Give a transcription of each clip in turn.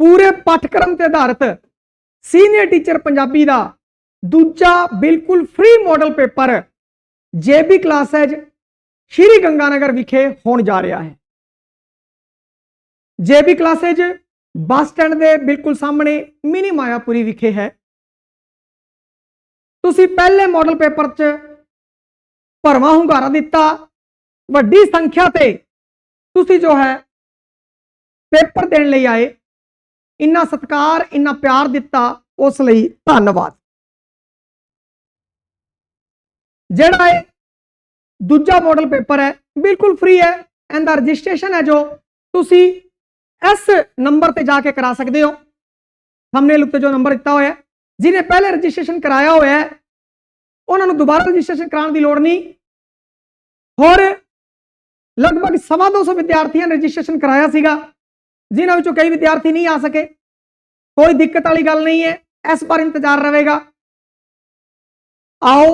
ਪੂਰੇ ਪਾਠਕ੍ਰਮ ਤੇ ਆਧਾਰਿਤ ਸੀਨੀਅਰ ਟੀਚਰ ਪੰਜਾਬੀ ਦਾ ਦੂਜਾ ਬਿਲਕੁਲ free model paper JB classes Shri Ganganagar ਵਿਖੇ ਹੋਣ ਜਾ ਰਿਹਾ ਹੈ। ਜੇਬੀ ਕਲਾਸੇਜ ਬੱਸ ਸਟੈਂਡ ਦੇ ਬਿਲਕੁਲ ਸਾਹਮਣੇ ਮਿਨੀ ਮਾਇਆਪੁਰੀ ਵਿਖੇ ਹੈ। ਤੁਸੀਂ ਪਹਿਲੇ ਮਾਡਲ ਪੇਪਰ 'ਚ ਭਰਵਾਂ ਹੁੰਗਾਰਾ ਦਿੱਤਾ, ਵੱਡੀ ਸੰਖਿਆ ਤੇ ਤੁਸੀਂ ਜੋ ਹੈ ਪੇਪਰ ਦੇਣ ਲਈ ਆਏ। ਇੰਨਾ ਸਤਿਕਾਰ, ਇੰਨਾ ਪਿਆਰ ਦਿੱਤਾ ਉਸ ਲਈ ਧੰਨਵਾਦ। ਜਿਹੜਾ ਇਹ ਦੂਜਾ ਮਾਡਲ ਪੇਪਰ ਹੈ, ਬਿਲਕੁਲ ਫ੍ਰੀ ਹੈ, ਇਹਦਾ ਰਜਿਸਟ੍ਰੇਸ਼ਨ ਹੈ ਜੋ ਤੁਸੀਂ ਇਸ ਨੰਬਰ ਤੇ ਜਾ ਕੇ ਕਰਾ ਸਕਦੇ ਹੋ। ਥੰਬਨੇਲ ਉੱਤੇ ਜੋ ਨੰਬਰ ਦਿੱਤਾ ਹੋਇਆ ਜਿਹਨੇ ਪਹਿਲੇ ਰਜਿਸਟ੍ਰੇਸ਼ਨ ਕਰਾਇਆ ਹੋਇਆ ਹੈ, ਉਹਨਾਂ ਨੂੰ ਦੁਬਾਰਾ ਰਜਿਸਟ੍ਰੇਸ਼ਨ ਕਰਾਉਣ ਦੀ ਲੋੜ ਨਹੀਂ। ਹੋਰ ਲਗਭਗ ਸਵਾ ਦੋ ਸੌ ਵਿਦਿਆਰਥੀਆਂ ਨੇ ਰਜਿਸਟ੍ਰੇਸ਼ਨ ਕਰਾਇਆ ਸੀਗਾ। ਜਿਨ੍ਹਾਂ ਵਿੱਚੋਂ ਕਈ ਵਿਦਿਆਰਥੀ ਨਹੀਂ ਆ ਸਕੇ। ਕੋਈ ਦਿੱਕਤ ਵਾਲੀ ਗੱਲ ਨਹੀਂ ਹੈ, ਇਸ ਵਾਰ ਇੰਤਜ਼ਾਰ ਰਹੇਗਾ। ਆਓ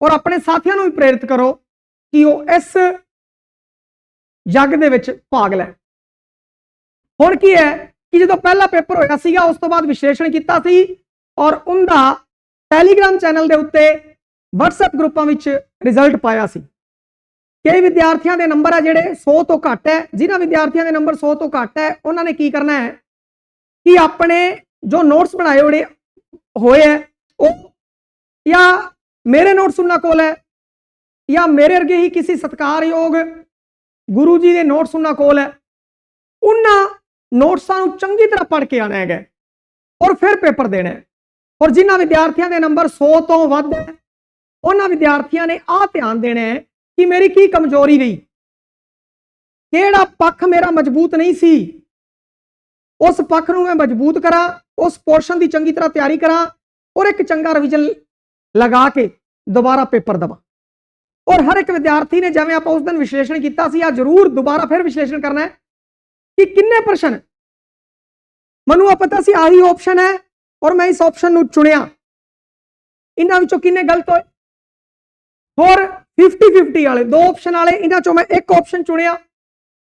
ਔਰ ਆਪਣੇ ਸਾਥੀਆਂ ਨੂੰ ਵੀ ਪ੍ਰੇਰਿਤ ਕਰੋ ਕਿ ਉਹ ਇਸ ਯੱਗ ਦੇ ਵਿੱਚ ਭਾਗ ਲੈਣ। ਹੁਣ ਕੀ ਹੈ ਕਿ ਜਦੋਂ ਪਹਿਲਾ ਪੇਪਰ ਹੋਇਆ ਸੀਗਾ, ਉਸ ਤੋਂ ਬਾਅਦ ਵਿਸ਼ਲੇਸ਼ਣ ਕੀਤਾ ਸੀ ਔਰ ਉਹਦਾ ਟੈਲੀਗ੍ਰਾਮ ਚੈਨਲ ਦੇ ਉੱਤੇ WhatsApp ਗਰੁੱਪਾਂ ਵਿੱਚ ਰਿਜ਼ਲਟ ਪਾਇਆ ਸੀ। ਕਈ ਵਿਦਿਆਰਥੀਆਂ ਦੇ ਨੰਬਰ ਆ ਜਿਹੜੇ 100 ਤੋਂ ਘੱਟ ਹੈ। ਜਿਨ੍ਹਾਂ ਵਿਦਿਆਰਥੀਆਂ ਦੇ ਨੰਬਰ 100 ਤੋਂ ਘੱਟ ਹੈ, ਉਹਨਾਂ ਨੇ ਕੀ ਕਰਨਾ ਹੈ ਕਿ ਆਪਣੇ ਜੋ ਨੋਟਸ ਬਣਾਏ ਹੋਏ ਹੋਏ ਹੈ, ਉਹ ਜਾਂ ਮੇਰੇ ਨੋਟਸ ਉਹਨਾਂ ਕੋਲ ਹੈ, ਜਾਂ ਮੇਰੇ ਵਰਗੇ ਹੀ ਕਿਸੇ ਸਤਿਕਾਰਯੋਗ ਗੁਰੂ ਜੀ ਦੇ ਨੋਟਸ ਉਹਨਾਂ ਕੋਲ ਹੈ। ਉਹਨਾਂ ਨੋਟਸਾਂ ਨੂੰ ਚੰਗੀ ਤਰ੍ਹਾਂ ਪੜ੍ਹ ਕੇ ਆਣਾ ਹੈਗਾ ਔਰ ਫਿਰ ਪੇਪਰ ਦੇਣਾ ਹੈ। ਔਰ ਜਿਨ੍ਹਾਂ ਵਿਦਿਆਰਥੀਆਂ ਦੇ ਨੰਬਰ 100 ਤੋਂ ਵੱਧ ਹੈ, ਉਹਨਾਂ ਵਿਦਿਆਰਥੀਆਂ ਨੇ ਆਹ ਧਿਆਨ ਦੇਣਾ ਹੈ ਕਿ ਮੇਰੀ ਕੀ ਕਮਜ਼ੋਰੀ ਰਹੀ? ਕਿਹੜਾ ਪੱਖ ਮੇਰਾ ਮਜ਼ਬੂਤ ਨਹੀਂ ਸੀ? ਉਸ ਪੱਖ ਨੂੰ ਮੈਂ ਮਜ਼ਬੂਤ ਕਰਾਂ, ਉਸ ਪੋਰਸ਼ਨ ਦੀ ਚੰਗੀ ਤਰ੍ਹਾਂ ਤਿਆਰੀ ਕਰਾਂ ਔਰ ਇੱਕ ਚੰਗਾ ਰਿਵੀਜ਼ਨ ਲਗਾ ਕੇ ਦੁਬਾਰਾ ਪੇਪਰ ਦਵਾਂ। ਔਰ ਹਰ ਇੱਕ ਵਿਦਿਆਰਥੀ ਨੇ ਜਿਵੇਂ ਆਪਾਂ ਉਸ ਦਿਨ ਵਿਸ਼ਲੇਸ਼ਣ ਕੀਤਾ ਸੀ ਆ ਜ਼ਰੂਰ ਦੁਬਾਰਾ ਫਿਰ ਵਿਸ਼ਲੇਸ਼ਣ ਕਰਨਾ ਹੈ ਕਿ ਕਿੰਨੇ ਪ੍ਰਸ਼ਨ? ਮੈਨੂੰ ਆ ਪਤਾ ਸੀ ਆਹੀ ਆਪਸ਼ਨ ਹੈ ਔਰ ਮੈਂ ਇਸ ਆਪਸ਼ਨ ਨੂੰ ਚੁਣਿਆ। ਇਹਨਾਂ ਵਿੱਚੋਂ ਕਿੰਨੇ ਗਲਤ ਹੋਏ? ਹੋਰ 50 50 ਵਾਲੇ, ਦੋ ਆਪਸ਼ਨ ਵਾਲੇ, ਇਹਨਾਂ ਚੋਂ ਮੈਂ ਇੱਕ ਆਪਸ਼ਨ ਚੁਣਿਆ।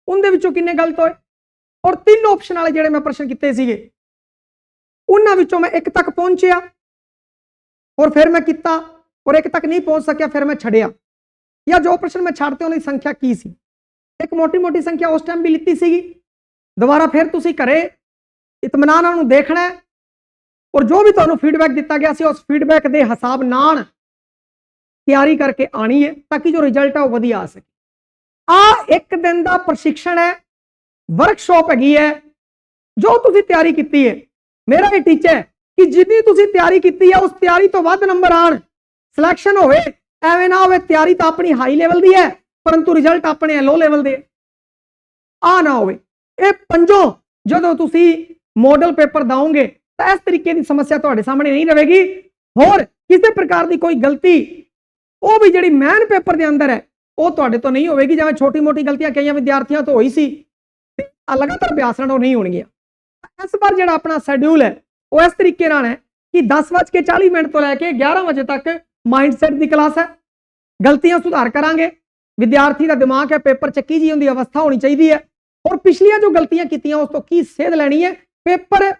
ਉਹਦੇ ਵਿੱਚੋਂ ਕਿੰਨੇ ਗਲਤ ਹੋਏ? ਔਰ ਤਿੰਨ ਆਪਸ਼ਨ ਵਾਲੇ ਜਿਹੜੇ ਮੈਂ ਪ੍ਰਸ਼ਨ ਕੀਤੇ ਸੀਗੇ, ਉਹਨਾਂ ਵਿੱਚੋਂ ਮੈਂ ਇੱਕ ਤੱਕ ਪਹੁੰਚਿਆ ਔਰ ਫਿਰ ਮੈਂ ਕੀਤਾ ਔਰ ਇੱਕ ਤੱਕ ਨਹੀਂ ਪਹੁੰਚ ਸਕਿਆ, ਫਿਰ ਮੈਂ ਛੱਡਿਆ। ਜਾਂ ਜੋ ਪ੍ਰਸ਼ਨ ਮੈਂ ਛੱਡਤੇ ਉਹਨਾਂ ਦੀ ਸੰਖਿਆ ਕੀ ਸੀ? ਇੱਕ ਮੋਟੀ-ਮੋਟੀ ਸੰਖਿਆ ਉਸ ਟਾਈਮ ਵੀ ਲਿੱਤੀ ਸੀਗੀ। ਦੁਬਾਰਾ ਫਿਰ ਤੁਸੀਂ ਘਰੇ ਇਤਮਾਨਾਨ ਨਾਲ ਨੂੰ ਦੇਖਣਾ ਔਰ ਜੋ ਵੀ ਤੁਹਾਨੂੰ ਫੀਡਬੈਕ ਦਿੱਤਾ ਗਿਆ ਸੀ, ਉਸ ਫੀਡਬੈਕ ਦੇ ਹਿਸਾਬ ਨਾਲ ਤਿਆਰੀ ਕਰਕੇ ਆਣੀ ਹੈ ਤਾਂ ਕਿ ਜੋ ਰਿਜ਼ਲਟ ਹੈ ਉਹ ਵਧੀਆ ਆ ਸਕੇ। ਆ ਇੱਕ ਦਿਨ ਦਾ ਪ੍ਰਸ਼ਿਕਸ਼ਣ ਹੈ ਵਰਕਸ਼ਾਪ ਹੈਗੀ ਹੈ, ਜੋ ਤੁਸੀਂ ਤਿਆਰੀ ਕੀਤੀ ਹੈ। ਮੇਰਾ ਇਹ ਟੀਚਾ ਹੈ ਕਿ ਜਿੰਨੀ ਤੁਸੀਂ ਤਿਆਰੀ ਕੀਤੀ ਹੈ ਉਸ ਤਿਆਰੀ ਤੋਂ ਵੱਧ ਨੰਬਰ ਆਣ ਸਿਲੈਕਸ਼ਨ ਹੋਵੇ, ਐਵੇਂ ਨਾ ਹੋਵੇ, ਤਿਆਰੀ ਤਾਂ ਆਪਣੀ ਹਾਈ ਲੈਵਲ ਦੀ ਹੈ, ਪਰੰਤੂ ਰਿਜ਼ਲਟ ਆਪਣੇ ਲੋ ਲੈਵਲ ਦੇ। ਆ ਨਾ ਹੋਵੇ। ਇਹ ਪੰਜੋ ਜਦੋਂ ਤੁਸੀਂ ਮਾਡਲ ਪੇਪਰ ਦਾਓਗੇ, ਤਾਂ ਇਸ ਤਰੀਕੇ ਦੀ ਸਮੱਸਿਆ ਤੁਹਾਡੇ ਸਾਹਮਣੇ ਨਹੀਂ ਰਹੇਗੀ। ਹੋਰ ਕਿਸੇ ਪ੍ਰਕਾਰ ਦੀ ਕੋਈ ਗਲਤੀ ਉਹ ਵੀ ਜਿਹੜੀ ਮੈਨ ਪੇਪਰ ਦੇ ਅੰਦਰ ਹੈ, ਉਹ ਤੁਹਾਡੇ ਤੋਂ ਨਹੀਂ ਹੋਵੇਗੀ ਜਿਵੇਂ ਛੋਟੀ-ਮੋਟੀ ਗਲਤੀਆਂ ਕਈਆਂ ਵਿਦਿਆਰਥੀਆਂ ਤੋਂ ਹੋਈ ਸੀ। ਲਗਾਤਾਰ ਅਭਿਆਸ ਨਾਲ ਉਹ ਨਹੀਂ ਹੋਣਗੀਆਂ। ਇਸ ਵਾਰ ਜਿਹੜਾ ਆਪਣਾ ਸ਼ੈਡਿਊਲ ਹੈ, ਉਹ ਇਸ ਤਰੀਕੇ ਨਾਲ ਹੈ ਕਿ 10:40 ਮਿੰਟ ਤੋਂ ਲੈ ਕੇ 11 ਵਜੇ ਤੱਕ ਮਾਈਂਡਸੈਟ ਦੀ ਕਲਾਸ ਹੈ। ਗਲਤੀਆਂ ਸੁਧਾਰ ਕਰਾਂਗੇ। ਵਿਦਿਆਰਥੀ ਦਾ ਦਿਮਾਗ ਹੈ ਪੇਪਰ ਚੱਕੀ ਜੀ ਹੁੰਦੀ, ਅਵਸਥਾ ਹੋਣੀ ਚਾਹੀਦੀ ਹੈ। ਔਰ ਪਿਛਲੀਆਂ ਜੋ ਗਲਤੀਆਂ ਕੀਤੀਆਂ, ਉਸ ਤੋਂ ਕੀ ਸੇਧ ਲੈਣੀ ਹੈ? ਪੇਪਰ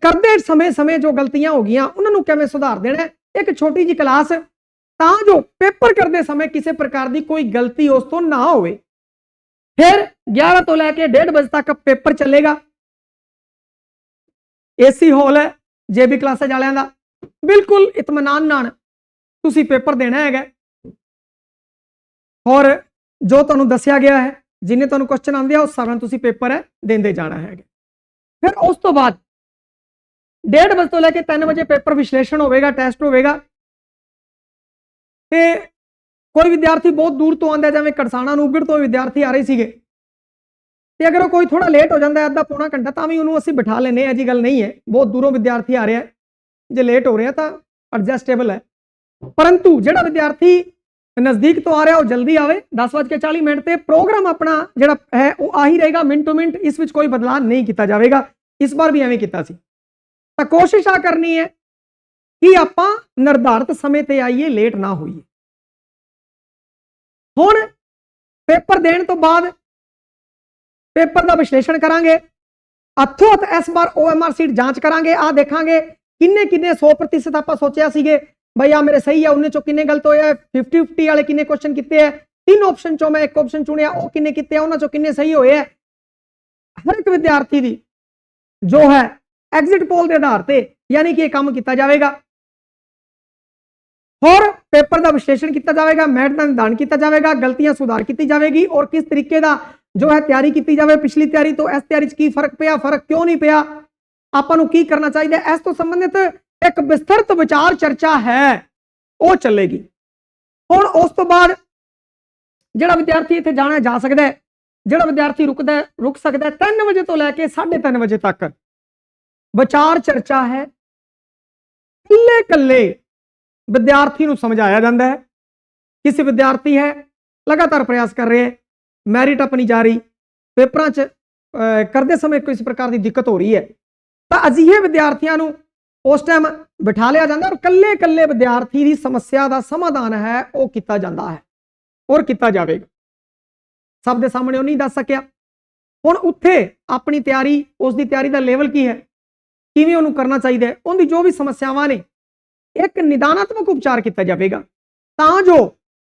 ਕਰਦੇ ਸਮੇਂ ਸਮੇਂ ਜੋ ਗਲਤੀਆਂ ਹੋ ਗਈਆਂ, ਉਹਨਾਂ ਨੂੰ ਕਿਵੇਂ ਸੁਧਾਰ ਦੇਣਾ ਇੱਕ ਛੋਟੀ ਜੀ ਕਲਾਸ ਤਾਂ ਜੋ ਪੇਪਰ ਕਰਦੇ ਸਮੇਂ ਕਿਸੇ ਪ੍ਰਕਾਰ ਦੀ ਕੋਈ ਗਲਤੀ ਉਸ ਤੋਂ ਨਾ ਹੋਵੇ। ਫਿਰ 11 ਤੋਂ ਲੈ ਕੇ 1:30 ਵਜੇ ਤੱਕ ਪੇਪਰ ਚੱਲੇਗਾ। ਏਸੀ ਹਾਲ ਹੈ ਜੇਬੀ ਕਲਾਸਾਂ ਵਾਲਿਆਂ ਦਾ। ਬਿਲਕੁਲ ਇਤਮਾਨਾਨ ਨਾਲ ਤੁਸੀਂ ਪੇਪਰ ਦੇਣਾ ਹੈਗਾ। ਔਰ ਜੋ ਤੁਹਾਨੂੰ ਦੱਸਿਆ ਗਿਆ ਹੈ, ਜਿੰਨੇ ਤੁਹਾਨੂੰ ਕੁਐਸਚਨ ਆਉਂਦੇ ਆ ਉਸ ਹਿਸਾਬ ਨਾਲ ਤੁਸੀਂ ਪੇਪਰ ਹੈ ਦਿੰਦੇ ਜਾਣਾ ਹੈਗਾ। ਫਿਰ ਉਸ ਤੋਂ ਬਾਅਦ 1:30 ਵਜੇ ਤੋਂ ਲੈ ਕੇ 3 ਵਜੇ ਪੇਪਰ ਵਿਸ਼ਲੇਸ਼ਣ ਹੋਵੇਗਾ, ਟੈਸਟ ਹੋਵੇਗਾ। ਤੇ ਕੋਈ ਵਿਦਿਆਰਥੀ ਬਹੁਤ ਦੂਰ ਤੋਂ ਆਂਦਾ ਜਿਵੇਂ ਕੜਸਾਣਾ ਨੂਗੜ ਤੋਂ ਵਿਦਿਆਰਥੀ ਆ ਰਹੇ ਸੀਗੇ। ਤੇ ਅਗਰ ਉਹ ਕੋਈ ਥੋੜਾ ਲੇਟ ਹੋ ਜਾਂਦਾ ਹੈ, ਅੱਧਾ ਪੌਣਾ ਘੰਟਾ, ਤਾਂ ਵੀ ਉਹਨੂੰ ਅਸੀਂ ਬਿਠਾ ਲੈਨੇ ਆ ਜੀ ਗੱਲ ਨਹੀਂ ਹੈ। ਬਹੁਤ ਦੂਰੋਂ ਵਿਦਿਆਰਥੀ ਆ ਰਿਹਾ ਜੇ ਲੇਟ ਹੋ ਰਿਹਾ ਤਾਂ ਐਡਜਸਟੇਬਲ ਹੈ। ਪਰੰਤੂ ਜਿਹੜਾ ਵਿਦਿਆਰਥੀ ਨਜ਼ਦੀਕ ਤੋਂ ਆ ਰਿਹਾ, ਉਹ ਜਲਦੀ ਆਵੇ। 10:40 ਮਿੰਟ ਤੇ ਪ੍ਰੋਗਰਾਮ ਆਪਣਾ ਜਿਹੜਾ ਹੈ, ਉਹ ਆਹੀ ਰਹੇਗਾ। ਮਿੰਟ ਟੂ ਮਿੰਟ ਇਸ ਵਿੱਚ ਕੋਈ ਬਦਲਾਅ ਨਹੀਂ ਕੀਤਾ ਜਾਵੇਗਾ। ਇਸ ਵਾਰ ਵੀ ਐਵੇਂ ਕੀਤਾ ਸੀ। ਤਾਂ ਕੋਸ਼ਿਸ਼ ਆ ਕਰਨੀ ਹੈ ਕਿ ਆਪਾਂ ਨਿਰਧਾਰਤ ਸਮੇਂ ਤੇ ਆਈਏ ਲੇਟ ਨਾ ਹੋਈਏ ਹੁਣ ਪੇਪਰ ਦੇਣ ਤੋਂ ਬਾਅਦ ਪੇਪਰ ਦਾ ਵਿਸ਼ਲੇਸ਼ਣ ਕਰਾਂਗੇ ਹੱਥੋਂ ਹੱਥ ਇਸ ਵਾਰ OMR ਸੀਟ ਜਾਂਚ ਕਰਾਂਗੇ ਆ ਦੇਖਾਂਗੇ ਕਿੰਨੇ ਕਿੰਨੇ 100% ਆਪਾਂ ਸੋਚਿਆ ਸੀਗੇ ਬਈ ਆ ਮੇਰੇ ਸਹੀ ਆ ਉਹਨੇ ਚੋਂ ਕਿੰਨੇ ਗਲਤ ਹੋਏ ਆ 50 50 ਵਾਲੇ ਕਿੰਨੇ ਕੁਐਸਚਨ ਕੀਤੇ ਆ ਤਿੰਨ ਆਪਸ਼ਨ ਚੋਂ ਮੈਂ ਇੱਕ ਆਪਸ਼ਨ ਚੁਣਿਆ ਉਹ ਕਿੰਨੇ ਕੀਤੇ ਆ ਉਹਨਾਂ ਚੋਂ ਕਿੰਨੇ ਸਹੀ ਹੋਏ ਆ ਹਰ ਇੱਕ ਵਿਦਿਆਰਥੀ ਦੀ ਜੋ ਹੈ ਐਗਜ਼ਿਟ ਪੋਲ ਦੇ ਆਧਾਰ ਤੇ ਯਾਨੀ ਕਿ ਇਹ ਕੰਮ ਕੀਤਾ ਜਾਵੇਗਾ ਹੋਰ ਪੇਪਰ ਦਾ ਵਿਸ਼ਲੇਸ਼ਣ ਕੀਤਾ ਜਾਵੇਗਾ, ਮੈਟ ਦਾ ਨਿਦਾਨ ਕੀਤਾ ਜਾਵੇਗਾ, ਗਲਤੀਆਂ ਸੁਧਾਰ ਕੀਤੀ ਜਾਵੇਗੀ ਔਰ ਕਿਸ ਤਰੀਕੇ ਦਾ ਜੋ ਹੈ ਤਿਆਰੀ ਕੀਤੀ ਜਾਵੇ, ਪਿਛਲੀ ਤਿਆਰੀ ਤੋਂ ਇਸ ਤਿਆਰੀ 'ਚ ਕੀ ਫ਼ਰਕ ਪਿਆ, ਫ਼ਰਕ ਕਿਉਂ ਨਹੀਂ ਪਿਆ? ਆਪਾਂ ਨੂੰ ਕੀ ਕਰਨਾ ਚਾਹੀਦਾ? ਇਸ ਤੋਂ ਸੰਬੰਧਿਤ ਇੱਕ ਵਿਸਤ੍ਰਿਤ ਵਿਚਾਰ ਚਰਚਾ ਹੈ, ਉਹ ਚੱਲੇਗੀ। ਹੁਣ ਉਸ ਤੋਂ ਬਾਅਦ ਜਿਹੜਾ ਵਿਦਿਆਰਥੀ ਇੱਥੇ ਜਾਣਾ ਜਾ ਸਕਦਾ ਹੈ, ਜਿਹੜਾ ਵਿਦਿਆਰਥੀ ਰੁਕਦਾ ਰੁਕ ਸਕਦਾ 3 ਵਜੇ ਤੋਂ ਲੈ ਕੇ 3:30 ਵਜੇ ਤੱਕ। ਵਿਚਾਰ ਚਰਚਾ ਹੈ ਇਕੱਲੇ ਇਕੱਲੇ ਵਿਦਿਆਰਥੀ ਨੂੰ ਸਮਝਾਇਆ ਜਾਂਦਾ ਹੈ। ਕਿਸੇ ਵਿਦਿਆਰਥੀ ਹੈ, ਲਗਾਤਾਰ ਪ੍ਰਯਾਸ ਕਰ ਰਿਹਾ ਹੈ ਮੈਰਿਟ ਆਪਣੀ ਜਾਰੀ ਪੇਪਰਾਂ 'ਚ ਕਰਦੇ ਸਮੇਂ ਕਿਸੇ ਪ੍ਰਕਾਰ ਦੀ ਦਿੱਕਤ ਹੋ ਰਹੀ ਹੈ, ਤਾਂ ਅਜਿਹੇ ਵਿਦਿਆਰਥੀਆਂ ਨੂੰ ਉਸ ਟਾਈਮ ਬਿਠਾ ਲਿਆ ਜਾਂਦਾ ਔਰ ਕੱਲੇ ਕੱਲੇ ਵਿਦਿਆਰਥੀ ਦੀ ਸਮੱਸਿਆ ਦਾ ਸਮਾਧਾਨ ਹੈ, ਉਹ ਕੀਤਾ ਜਾਂਦਾ ਹੈ, ਔਰ ਕੀਤਾ ਜਾਵੇਗਾ। ਸਭ ਦੇ ਸਾਹਮਣੇ ਉਹ ਨਹੀਂ ਦੱਸ ਸਕਿਆ। ਹੁਣ ਉੱਥੇ ਆਪਣੀ ਤਿਆਰੀ, ਉਸ ਦੀ ਤਿਆਰੀ ਦਾ ਲੈਵਲ ਕੀ ਹੈ? ਕਿਵੇਂ ਉਹਨੂੰ ਕਰਨਾ ਚਾਹੀਦਾ ਹੈ? ਉਹਦੀ ਜੋ ਵੀ ਸਮੱਸਿਆਵਾਂ ਨੇ ਇੱਕ ਨਿਦਾਨਾਤਮਕ ਉਪਚਾਰ ਕੀਤਾ ਜਾਵੇਗਾ, ਤਾਂ ਜੋ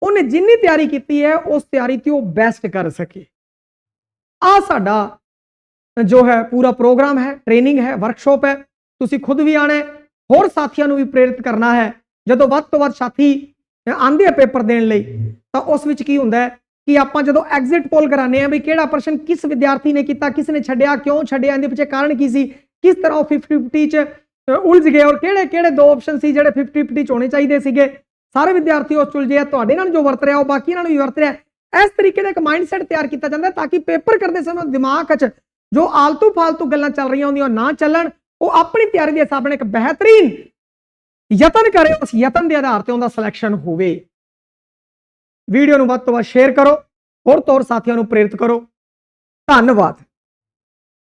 ਉਹਨੇ ਜਿੰਨੀ ਤਿਆਰੀ ਕੀਤੀ ਹੈ, ਉਸ ਤਿਆਰੀ ਤੇ ਉਹ ਬੈਸਟ ਕਰ ਸਕੇ। ਆ ਸਾਡਾ ਜੋ ਹੈ, ਪੂਰਾ ਪ੍ਰੋਗਰਾਮ ਹੈ ਟ੍ਰੇਨਿੰਗ ਹੈ ਵਰਕਸ਼ਾਪ ਹੈ, ਤੁਸੀਂ ਖੁਦ ਵੀ ਆਣਾ ਹੈ, ਹੋਰ ਸਾਥੀਆਂ ਨੂੰ ਵੀ ਪ੍ਰੇਰਿਤ ਕਰਨਾ ਹੈ। ਜਦੋਂ ਵੱਧ ਤੋਂ ਵੱਧ ਸਾਥੀ ਆਂਦੇ ਆ ਪੇਪਰ ਦੇਣ ਲਈ, ਤਾਂ ਉਸ ਵਿੱਚ ਕੀ ਹੁੰਦਾ ਹੈ ਕਿ ਆਪਾਂ ਜਦੋਂ ਐਗਜ਼ਿਟ ਪੋਲ ਕਰਾਉਂਦੇ ਆ ਵੀ ਕਿਹੜਾ ਪ੍ਰਸ਼ਨ ਕਿਸ ਵਿਦਿਆਰਥੀ ਨੇ ਕੀਤਾ, ਕਿਸ ਨੇ ਛੱਡਿਆ, ਕਿਉਂ ਛੱਡਿਆ, ਇਹਦੇ ਪਿੱਛੇ ਕਾਰਨ ਕੀ ਸੀ, ਕਿਸ ਤਰ੍ਹਾਂ ਉਹ 50 50 ਚ ਉਲਝ ਗਏ ਔਰ ਕਿਹੜੇ ਕਿਹੜੇ ਦੋ ਆਪਸ਼ਨ ਸੀ ਜਿਹੜੇ 50 50 ਚ ਹੋਣੇ ਚਾਹੀਦੇ ਸੀਗੇ? ਸਾਰੇ ਵਿਦਿਆਰਥੀ ਉਸ ਚ ਉਲਝੇ ਆ, ਤੁਹਾਡੇ ਨਾਲ ਜੋ ਵਰਤ ਰਿਹਾ, ਉਹ ਬਾਕੀ ਨਾਲ ਵੀ ਵਰਤ ਰਿਹਾ। ਇਸ ਤਰੀਕੇ ਦਾ ਇੱਕ ਮਾਈਂਡਸੈਟ ਤਿਆਰ ਕੀਤਾ ਜਾਂਦਾ ਤਾਂ ਕਿ ਪੇਪਰ ਕਰਦੇ ਸਮੇਂ ਦਿਮਾਗ 'ਚ ਜੋ ਆਲਤੂ ਫਾਲਤੂ ਗੱਲਾਂ ਚੱਲ ਰਹੀਆਂ ਹੁੰਦੀਆਂ, ਉਹ ਨਾ ਚੱਲਣ। ਉਹ ਆਪਣੀ ਤਿਆਰੀ ਦੇ ਹਿਸਾਬ ਨਾਲ ਇੱਕ ਬਿਹਤਰੀਨ ਯਤਨ ਕਰੇ, ਉਸ ਯਤਨ ਦੇ ਆਧਾਰ ਤੇ ਉਹਦਾ ਸਿਲੈਕਸ਼ਨ ਹੋਵੇ। ਵੀਡੀਓ ਨੂੰ ਵੱਧ ਤੋਂ ਵੱਧ ਸ਼ੇਅਰ ਕਰੋ, ਹੋਰ ਤੌਰ ਸਾਥੀਆਂ ਨੂੰ ਪ੍ਰੇਰਿਤ ਕਰੋ। ਧੰਨਵਾਦ।